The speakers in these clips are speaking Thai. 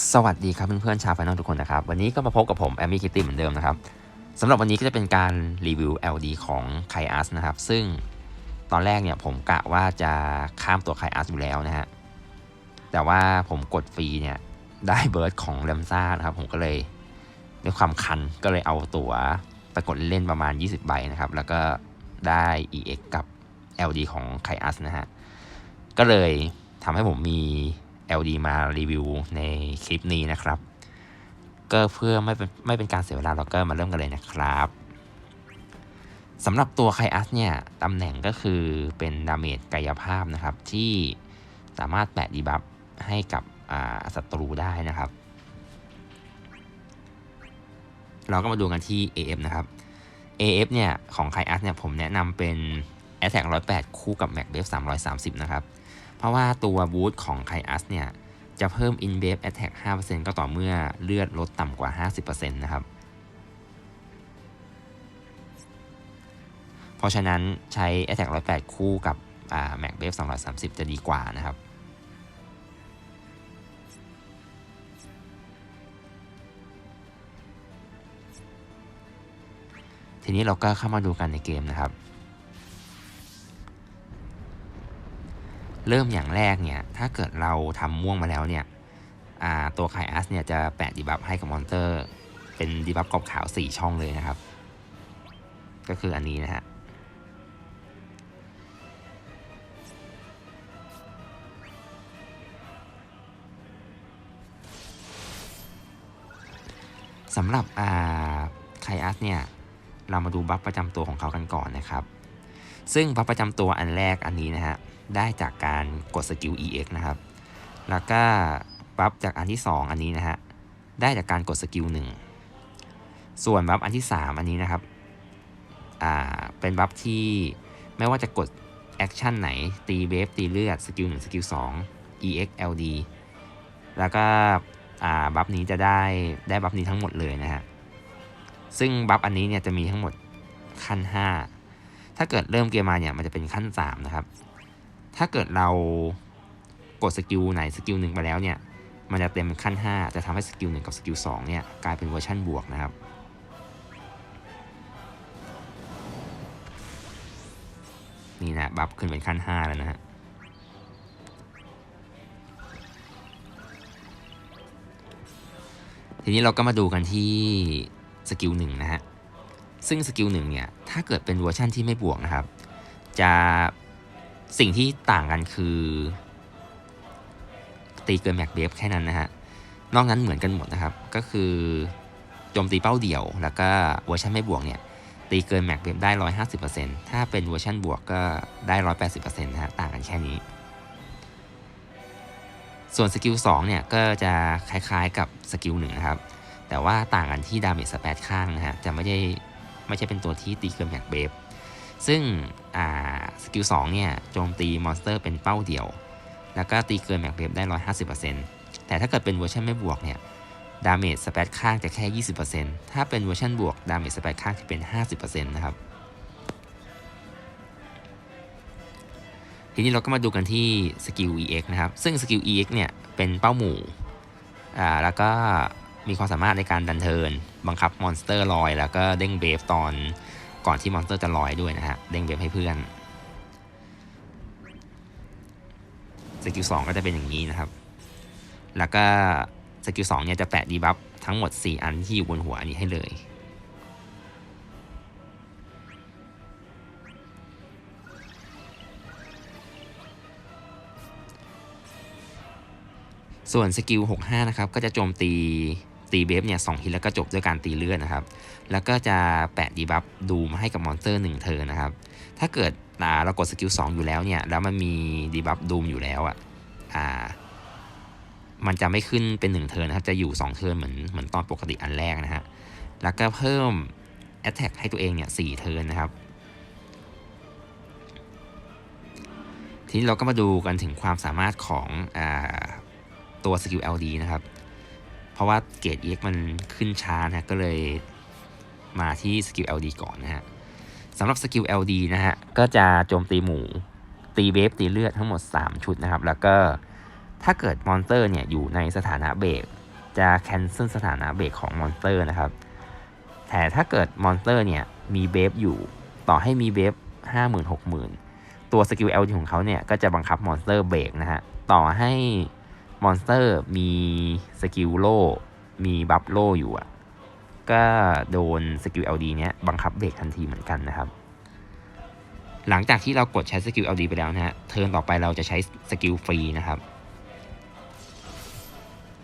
สวัสดีครับเพื่อนๆชาวไฟนอลทุกคนนะครับ วันนี้ก็มาพบกับผมแอมมี่คิตตี้เหมือนเดิมนะครับสำหรับวันนี้ก็จะเป็นการรีวิว LD ของไคอัสนะครับ ซึ่งตอนแรกเนี่ยผมกะว่าจะข้ามตัวไคอัสอยู่แล้วนะฮะแต่ว่าผมกดฟรีเนี่ยได้เบิร์ดของแรมซ่านะครับ ผมก็เลยด้วยความคันก็เลยเอาตัวไปกดเล่นประมาณ 20 ใบนะครับ แล้วก็ได้ EX กับ LD ของไคอัสนะฮะก็เลยทำให้ผมมี LD มารีวิวในคลิปนี้นะครับ ก็เพื่อไม่เป็นไม่เป็นการเสียเวลาเราก็มาเริ่มกันเลยนะครับสำหรับตัวไคอัสเนี่ยตำแหน่งก็คือเป็นดาเมจกายภาพนะครับ ที่สามารถแปะดีบัฟให้กับศัตรูได้นะครับ เราก็มาดูกันที่ AF นะครับ AF เนี่ยของไคอัสเนี่ยผมแนะนำเป็น a t t a c 108 คู่กับ Mac b a f 330 นะครับ เพราะว่าตัวบูทของไคอัสเนี่ย จะเพิ่ม in b a f attack 5%ก็ต่อเมื่อเลือดลดต่ำกว่า 50%นะครับ เพราะฉะนั้นใช้ attack 108 คู่กับ Mac b a f 230 จะดีกว่านะครับทีนี้เราก็เข้ามาดูกันในเกมนะครับ เริ่มอย่างแรกเนี่ย ถ้าเกิดเราทำม่วงมาแล้วเนี่ยตัวไคอัสเนี่ยจะแปะดีบัฟให้กับมอนเตอร์ เป็นดีบัฟกรอบขาว 4 ช่องเลยนะครับ ก็คืออันนี้นะฮะสำหรับไคอัสเนี่ย เรามาดูบัฟประจำตัวของเขากันก่อนนะครับ ซึ่งบัฟประจำตัวอันแรกอันนี้นะฮะได้จากการกดสกิล EX นะครับ แล้วก็บัฟจากอันที่ 2 อันนี้นะฮะได้จากการกดสกิล1ส่วนบัฟอันที่ 3 อันนี้นะครับอ่าเป็นบัฟที่ไม่ว่าจะกดแอคชั่นไหนตีเวฟตีเลือดสกิล1สกิล2 EX LD แล้วก็อ่าบัฟนี้จะได้ได้บัฟนี้ทั้งหมดเลยนะฮะซึ่งบัฟอันนี้เนี่ยจะมีทั้งหมดขั้น 5 ถ้าเกิดเริ่มเกมมาเนี่ยมันจะเป็นขั้น3นะครับ ถ้าเกิดเรากดสกิลไหนสกิลหนึ่งไปแล้วเนี่ย มันจะเต็มขั้น 5 จะทำให้สกิลหนึ่งกับสกิลสองเนี่ยกลายเป็นเวอร์ชันบวกนะครับ นี่นะบัฟขึ้นเป็นขั้น 5 แล้วนะฮะทีนี้เราก็มาดูกันที่สกิลหนึ่งนะฮะ ซึ่งสกิลหนึ่งเนี่ย ถ้าเกิดเป็นเวอร์ชันที่ไม่บวกนะครับ จะสิ่งที่ต่างกันคือ ตีเกินแม็กเบฟแค่นั้นนะฮะ นอกนั้นเหมือนกันหมดนะครับ ก็คือโจมตีเป้าเดี่ยว แล้วก็เวอร์ชันไม่บวกเนี่ย ตีเกินแม็กเบฟได้ 150%ถ้าเป็นเวอร์ชันบวกก็ได้ 180%นะฮะ ต่างกันแค่นี้ ส่วนสกิล2เนี่ย ก็จะคล้ายๆกับสกิล1นะครับ แต่ว่าต่างกันที่ดาเมจสเปซข้างนะฮะ จะไม่ได้ ไม่ใช่เป็นตัวที่ตีเกินแม็กเบฟซึ่งสกิล2เนี่ยโจมตีมอนสเตอร์เป็นเป้าเดียว แล้วก็ตีเกินแม็กเบฟได้ 150%แต่ถ้าเกิดเป็นเวอร์ชันไม่บวกเนี่ยดาเมจสเปซข้างจะแค่ 20%ถ้าเป็นเวอร์ชันบวกดาเมจสเปซข้างจะเป็น 50%นะครับ ทีนี้เราก็มาดูกันที่สกิล EX นะครับ ซึ่งสกิล EX เนี่ยเป็นเป้าหมู่ อ่า แล้วก็ มีความสามารถในการดันเทินบังคับมอนสเตอร์ลอย แล้วก็เด้งเบฟตอนก่อนที่มอนสเตอร์จะลอยด้วยนะฮะ เด้งเบฟให้เพื่อนสกิล2ก็จะเป็นอย่างนี้นะครับ แล้วก็สกิล2เนี่ยจะแปะดีบัฟทั้งหมด 4 อันที่อยู่บนหัวอันนี้ให้เลย ส่วนสกิล 65 นะครับ ก็จะโจมตี ตีเบฟเนี่ยสองทีแล้วก็จบด้วยการตีเลือดนะครับ แล้วก็จะแปะดีบัฟดูมาให้กับมอนสเตอร์หนึ่งเธอนะครับ ถ้าเกิดเรากดสกิล2อยู่แล้วเนี่ย แล้วมันมีดีบัฟดูมอยู่แล้วอะอ่ามันจะไม่ขึ้นเป็น1เทิร์นนะครับ จะอยู่2เทิร์นเหมือนเหมือนตอนปกติอันแรกนะฮะ แล้วก็เพิ่ม Attack ให้ตัวเองเนี่ย4เทิร์นนะครับ ทีนี้เราก็มาดูกันถึงความสามารถของอตัวสกิล LD นะครับ ราะว่าเกรด EX มันขึ้นช้านะก็เลยมาที่สกิล LD ก่อนนะฮะสำหรับสกิล LD นะฮะ ก็จะโจมตีหมู ตีเวฟตีเลือดทั้งหมด 3 ชุดนะครับ แล้วก็ถ้าเกิดมอนสเตอร์เนี่ย อยู่ในสถานะเบรกจะ cancel สถานะเบรกของมอนสเตอร์นะครับ แต่ถ้าเกิดมอนสเตอร์เนี่ย มีเบฟอยู่ต่อให้มีเบฟห้าหมื่นหกหมื่นตัวสกิล LD ของเขาเนี่ย ก็จะบังคับมอนสเตอร์เบรกนะฮะ ต่อให้ มอนสเตอร์มีสกิลโลมีบัฟโลอยู่อะ ก็โดนสกิล LD เนี้ยบังคับเบรกทันทีเหมือนกันนะครับ หลังจากที่เรากดใช้สกิล LD ไปแล้วนะฮะ เทิร์นต่อไปเราจะใช้สกิลฟรีนะครับ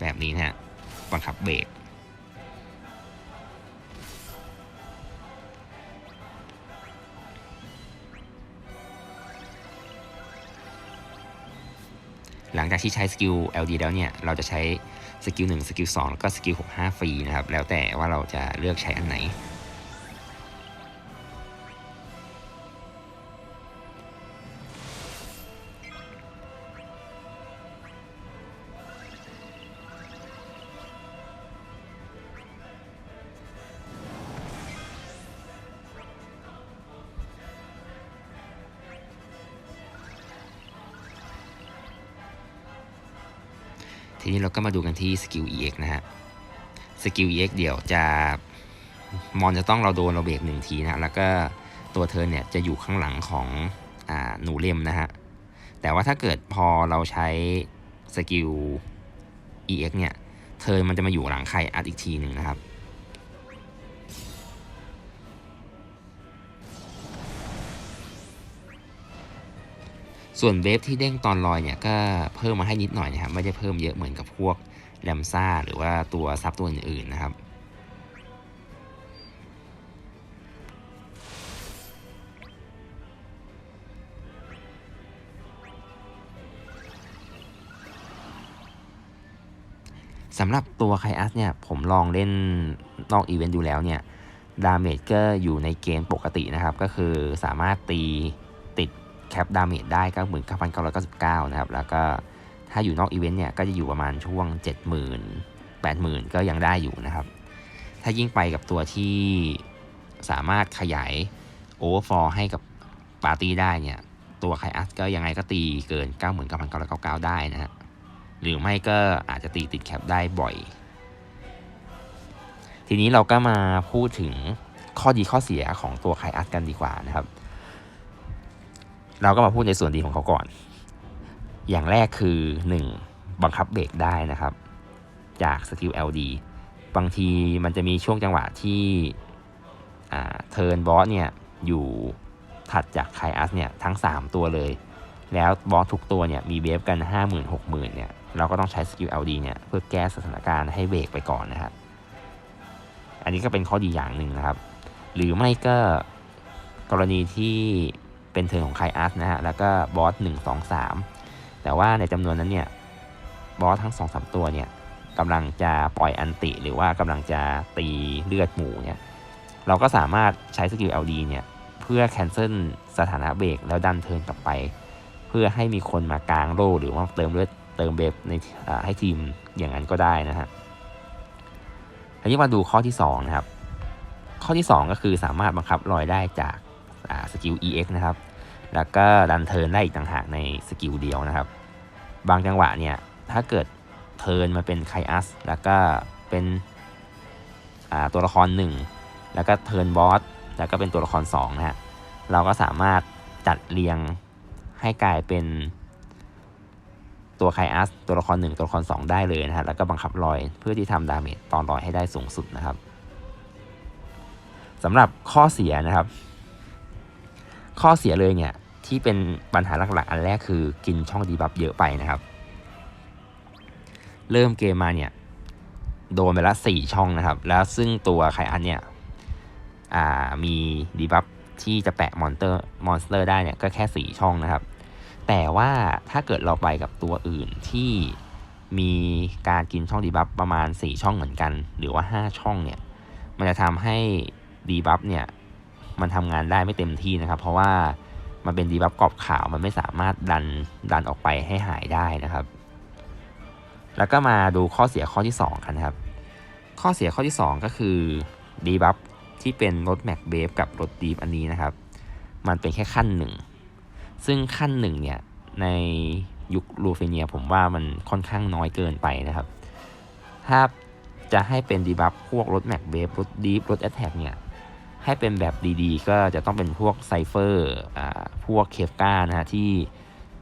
แบบนี้นะฮะ บังคับเบรก หลังจากที่ใช้สกิล LD แล้วเนี่ย เราจะใช้สกิล1สกิล2แล้วก็สกิล65 ฟรีนะครับ แล้วแต่ว่าเราจะเลือกใช้อันไหน ทีนี้เราก็มาดูกันที่สกิล EX นะฮะสกิล EX เดี๋ยวจะมอนจะต้องเราโดนเราเบรกหนึ่งทีนะแล้วก็ตัวเธอเนี่ยจะอยู่ข้างหลังของอหนูเล่มนะฮะแต่ว่าถ้าเกิดพอเราใช้สกิล EX เนี่ยเธอมันจะมาอยู่หลังใครอัดอีกทีหนึ่งนะครับ ส่วนเวฟที่เด้งตอนลอยเนี่ยก็เพิ่มมาให้นิดหน่อยนะครับไม่ได้เพิ่มเยอะเหมือนกับพวกแรมซ่าหรือว่าตัวซับตัวอื่นๆนะครับสำหรับตัวไคอัสเนี่ยผมลองเล่นนอกอีเวนต์ดูแล้วเนี่ย ดาเมจก็อยู่ในเกณฑ์ปกตินะครับ ก็คือสามารถตี แคปดาเมจได้ก็หมือน9,999นเก้าร้อยเก้าสิบเก้านะครับ แล้วก็ถ้าอยู่นอกอีเวนต์เนี่ย ก็จะอยู่ประมาณช่วง70,000 80,000ก็ยังได้อยู่นะครับ ถ้ายิ่งไปกับตัวที่สามารถขยายโอเวอร์ฟอร์ให้กับปาร์ตี้ได้เนี่ย ตัวไคอัสก็ยังไงก็ตีเกิน 99,999 ได้นะฮะ หรือไม่ก็อาจจะตีติดแคปได้บ่อย ทีนี้เราก็มาพูดถึงข้อดีข้อเสียของตัวไคอัสกันดีกว่านะครับ เราก็มาพูดในส่วนดีของเขาก่อน อย่างแรกคือ 1. บังคับเบรกได้นะครับ จากสกิล LD บางทีมันจะมีช่วงจังหวะที่เทิร์นบอสเนี่ยอยู่ถัดจากไคอัสเนี่ยทั้ง 3 ตัวเลย แล้วบอสทุกตัวเนี่ยมีเบฟกัน 5 0,000 60,000เนี่ยเราก็ต้องใช้สกิล LD เนี่ยเพื่อแก้สถานการณ์ให้เบรกไปก่อนนะครับ อันนี้ก็เป็นข้อดีอย่างหนึ่งนะครับ หรือไม่ก็กรณีที่ เป็นเทิร์นของไคอัสนะฮะ แล้วก็บอส1 2 3แต่ว่าในจำนวนนั้นเนี่ย บอสทั้ง2 3ตัวเนี่ยกำลังจะปล่อยอันติ หรือว่ากำลังจะตีเลือดหมูเนี่ย เราก็สามารถใช้สกิล LD เนี่ย เพื่อแคนเซิลสถานะเบรกแล้วดันเทิร์นกลับไป เพื่อให้มีคนมากลางโล่หรือว่าเติมเลือดเติมเบฟในให้ทีมอย่างนั้นก็ได้นะฮะทีนี้มาดูข้อที่2นะครับ ข้อที่ 2 ก็คือสามารถบังคับลอยได้จากสกิล EX นะครับ แล้วก็ดันเทิร์นได้อีกต่างหากในสกิลเดียวนะครับ บางจังหวะเนี่ย ถ้าเกิดเทิร์นมาเป็นไคอัสแล้วก็เป็นตัวละคร 1 แล้วก็เทิร์นบอสแล้วก็เป็นตัวละคร2นะฮะเราก็สามารถจัดเรียงให้กลายเป็นตัวไคอัสตัวละคร 1 ตัวละคร 2 ได้เลยนะฮะแล้วก็บังคับลอยเพื่อที่ทำดาเมจตอนลอยให้ได้สูงสุดนะครับสำหรับข้อเสียนะครับ ข้อเสียเลยเนี่ยที่เป็นปัญหาหลักๆ อันแรกคือกินช่องดีบัฟเยอะไปนะครับ เริ่มเกมมาเนี่ยโดนไปละสี่ช่องนะครับ แล้วซึ่งตัวไคอันเนี่ยมีดีบัฟที่จะแปะมอนเตอร์มอนสเตอร์ได้เนี่ยก็แค่ 4 ช่องนะครับ แต่ว่าถ้าเกิดเราไปกับตัวอื่นที่มีการกินช่องดีบัฟประมาณ 4 ช่องเหมือนกัน หรือว่า 5 ช่องเนี่ย มันจะทำให้ดีบัฟเนี่ย มันทำงานได้ไม่เต็มที่นะครับ เพราะว่ามันเป็นดีบัฟกรอบขาวมันไม่สามารถดันดันออกไปให้หายได้นะครับ แล้วก็มาดูข้อเสียข้อที่ 2 กันครับ ข้อเสียข้อที่ 2 ก็คือดีบัฟที่เป็นรถแม็กเบฟกับรถดีฟอันนี้นะครับ มันเป็นแค่ขั้นหนึ่งซึ่งขั้นหนึ่งเนี่ยในยุคลูเฟเนียผมว่ามันค่อนข้างน้อยเกินไปนะครับ ถ้าจะให้เป็นดีบัฟพวกรถแม็กเวฟรถดีฟรถแอตแทกเนี่ย ให้เป็นแบบดีๆ ก็จะต้องเป็นพวกไซเฟอร์อ่าพวกเคฟกานะฮะที่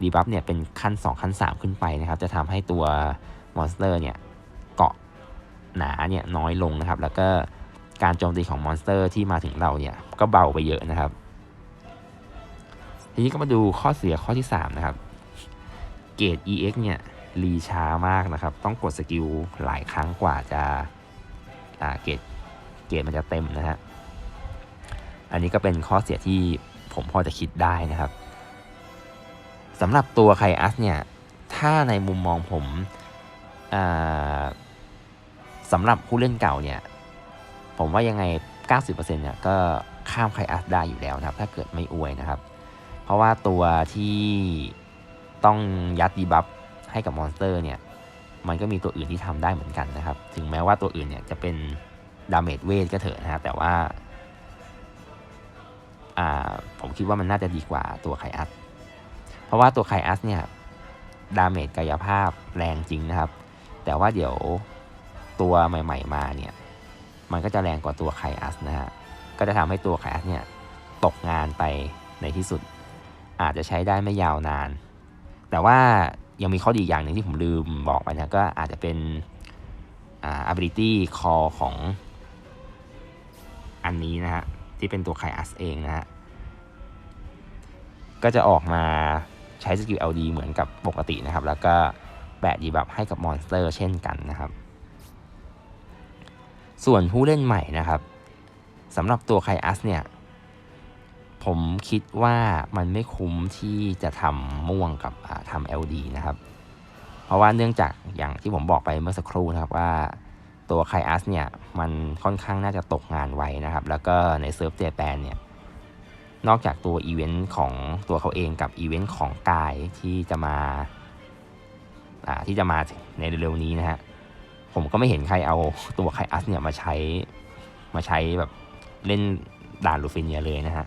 ดีบัฟเนี่ยเป็นขั้น 2 ขั้น 3 ขึ้นไปนะครับ จะทำให้ตัวมอนสเตอร์เนี่ยเกาะหนาเนี่ยน้อยลงนะครับ แล้วก็การโจมตีของมอนสเตอร์ที่มาถึงเราเนี่ยก็เบาไปเยอะนะครับ ทีนี้ก็มาดูข้อเสียข้อที่ 3 นะครับ เกรด EX เนี่ยรีช้ามากนะครับ ต้องกดสกิลหลายครั้งกว่าจะเกรดเกรดมันจะเต็มนะฮะ อันนี้ก็เป็นข้อเสียที่ผมพอจะคิดได้นะครับสำหรับตัวไคอัสเนี่ยถ้าในมุมมองผมสำหรับผู้เล่นเก่าเนี่ยผมว่ายังไง 90%เนี่ยก็ข้ามไคอัสได้อยู่แล้วนะครับ ถ้าเกิดไม่อวยนะครับ เพราะว่าตัวที่ต้องยัดดีบัฟให้กับมอนสเตอร์เนี่ยมันก็มีตัวอื่นที่ทำได้เหมือนกันนะครับ ถึงแม้ว่าตัวอื่นเนี่ยจะเป็นดาเมจเวทก็เถอะนะฮะแต่ว่า ผมคิดว่ามันน่าจะดีกว่าตัวไคอัสเพราะว่าตัวไคอัสเนี่ยดาเมจกายภาพแรงจริงนะครับ แต่ว่าเดี๋ยวตัวใหม่ ๆ มาเนี่ย มันก็จะแรงกว่าตัวไคอัสนะฮะ ก็จะทำให้ตัวไคอัสเนี่ยตกงานไปในที่สุด อาจจะใช้ได้ไม่ยาวนาน แต่ว่ายังมีข้อดีอย่างหนึ่งที่ผมลืมบอกไปนะก็อาจจะเป็นอ่า ability call ของอันนี้นะฮะ ที่เป็นตัวไคอัสเองนะฮะก็จะออกมาใช้สกิล LD เหมือนกับปกตินะครับ แล้วก็แปะดีบัฟให้กับมอนสเตอร์เช่นกันนะครับ ส่วนผู้เล่นใหม่นะครับสำหรับตัวไคอัสเนี่ย ผมคิดว่ามันไม่คุ้มที่จะทำม่วงกับอ่าทำ LD นะครับ เพราะว่าเนื่องจากอย่างที่ผมบอกไปเมื่อสักครู่นะครับว่า ตัวไคอัสเนี่ยมันค่อนข้างน่าจะตกงานไวนะครับ แล้วก็ในเซิร์ฟเจแปนเนี่ยนอกจากตัวอีเวนต์ของตัวเขาเองกับอีเวนต์ของกายที่จะมาที่จะมาในเร็วๆนี้นะฮะผมก็ไม่เห็นใครเอาตัวไคอัสเนี่ยมาใช้มาใช้แบบเล่นด่านลูฟินเนียเลยนะฮะ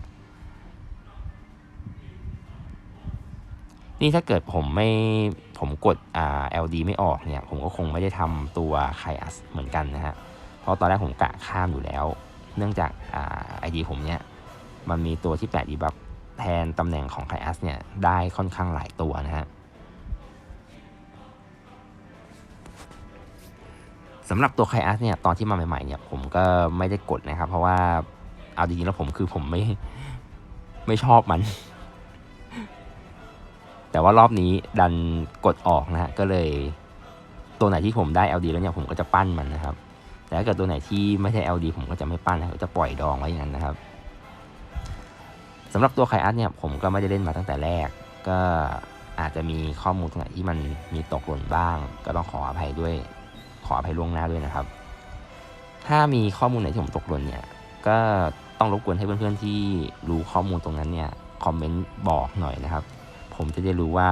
นี่ถ้าเกิดผมไม่ผมกดอ่า LD ไม่ออกเนี่ย ผมก็คงไม่ได้ทำตัวไคอัสเหมือนกันนะฮะ เพราะตอนแรกผมกะข้ามอยู่แล้ว เนื่องจากอ่าไอดีผมเนี่ยมันมีตัวที่แปะดีบัฟแทนตำแหน่งของไคอัสเนี่ยได้ค่อนข้างหลายตัวนะฮะสำหรับตัวไคอัสเนี่ยตอนที่มาใหม่ๆเนี่ยผมก็ไม่ได้กดนะครับ เพราะว่าเอาจริงๆแล้วผมคือผมไม่ไม่ชอบมัน แต่ว่ารอบนี้ดันกดออกนะฮะก็เลยตัวไหนที่ผมได้ LD แล้วเนี่ยผมก็จะปั้นมันนะครับ แต่ถ้าเกิดตัวไหนที่ไม่ใช่ LD ผมก็จะไม่ปั้นนะครับจะปล่อยดองไว้อย่างนั้นนะครับสำหรับตัวไคอัสเนี่ยผมก็ไม่ได้เล่นมาตั้งแต่แรก ก็อาจจะมีข้อมูลตรงไหนที่มันมีตกหล่นบ้าง ก็ต้องขออภัยด้วย ขออภัยล่วงหน้าด้วยนะครับ ถ้ามีข้อมูลไหนที่ผมตกหล่นเนี่ย ก็ต้องรบกวนให้เพื่อนๆที่รู้ข้อมูลตรงนั้นเนี่ยคอมเมนต์บอกหน่อยนะครับ ผมจะได้รู้ว่า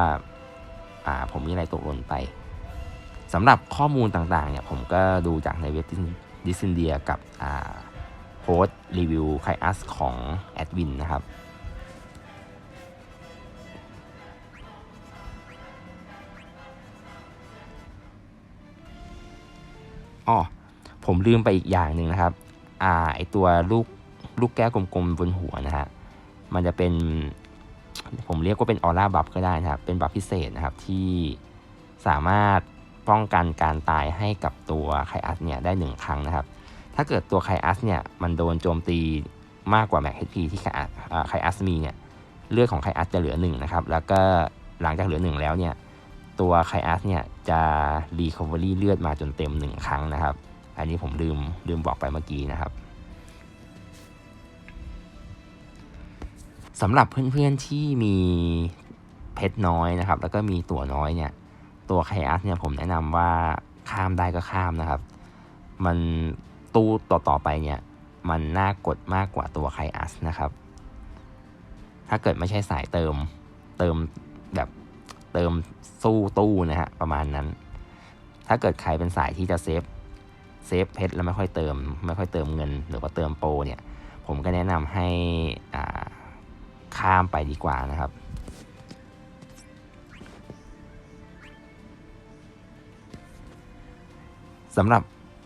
อ่าผมมีอะไรตกหล่นไปสำหรับข้อมูลต่างๆเนี่ยผมก็ดูจากในเว็บดิส i นเดียกับโพสต์รีวิวไคอัสของแอดวินนะครับอ๋อผมลืมไปอีกอย่างหนึ่งนะครับอ่าไอตัวลูกลูกแก้วกลมๆบนหัวนะฮะมันจะเป็น ผมเรียกว่าเป็นออร่าบัฟก็ได้นะครับ เป็นบัฟพิเศษนะครับที่สามารถป้องกันการตายให้กับตัวไคอัสเนี่ยได้หนึ่งครั้งนะครับ ถ้าเกิดตัวไคอัสเนี่ยมันโดนโจมตีมากกว่าแม็กเฮพีที่ไคอัสอ่อัสมีเนี่ยเลือดของไคอัสจะเหลือหนึ่งนะครับ แล้วก็หลังจากเหลือหนึ่งแล้วเนี่ยตัวไคอัสเนี่ยจะรีคอเวอรี่เลือดมาจนเต็มหนึ่งครั้งนะครับ อันนี้ผมลืมลืมบอกไปเมื่อกี้นะครับ สำหรับเพื่อนๆที่มีเพชรน้อยนะครับ แล้วก็มีตัวน้อยเนี่ย ตัวไคอัสเนี่ยผมแนะนำว่าข้ามได้ก็ข้ามนะครับ มันตู้ต่อๆไปเนี่ยมันน่ากดมากกว่าตัวไคอัสนะครับ ถ้าเกิดไม่ใช่สายเติมเติมแบบเติมสู้ตู้นะฮะประมาณนั้น ถ้าเกิดใครเป็นสายที่จะเซฟเซฟเพชรแล้วไม่ค่อยเติม ไม่ค่อยเติมเงิน หรือว่าเติมโปรเนี่ย ผมก็แนะนำให้อ่า ข้ามไปดีกว่านะครับ สำหรับ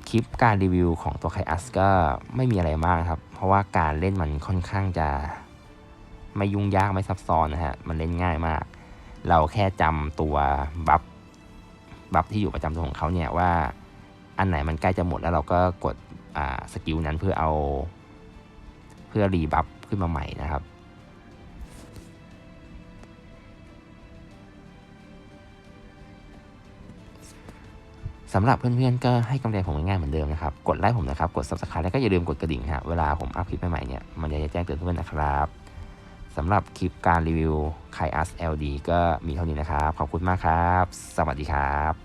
คลิปการรีวิวของตัวไคอัสก็ไม่มีอะไรมากครับ เพราะว่าการเล่นมันค่อนข้างจะไม่ยุ่งยากไม่ซับซ้อนนะฮะ มันเล่นง่ายมาก เราแค่จำตัวบัฟบัฟที่อยู่ประจำตัวของเขาเนี่ยว่า อันไหนมันใกล้จะหมดแล้วเราก็กดสกิลนั้นเพื่อเอา เพื่อรีบัฟขึ้นมาใหม่นะครับ สำหรับเพื่อนๆก็ให้กำลังใจผมง่ายๆเหมือนเดิมนะครับ กดไลค์ผมนะครับ กด subscribe แล้วก็อย่าลืมกดกระดิ่งฮะ เวลาผมอัพคลิปใหม่ๆเนี่ย มันจะแจ้งเตือนเพื่อนๆนะครับสำหรับคลิปการรีวิวไคอัส LD ก็มีเท่านี้นะครับ ขอบคุณมากครับ สวัสดีครับ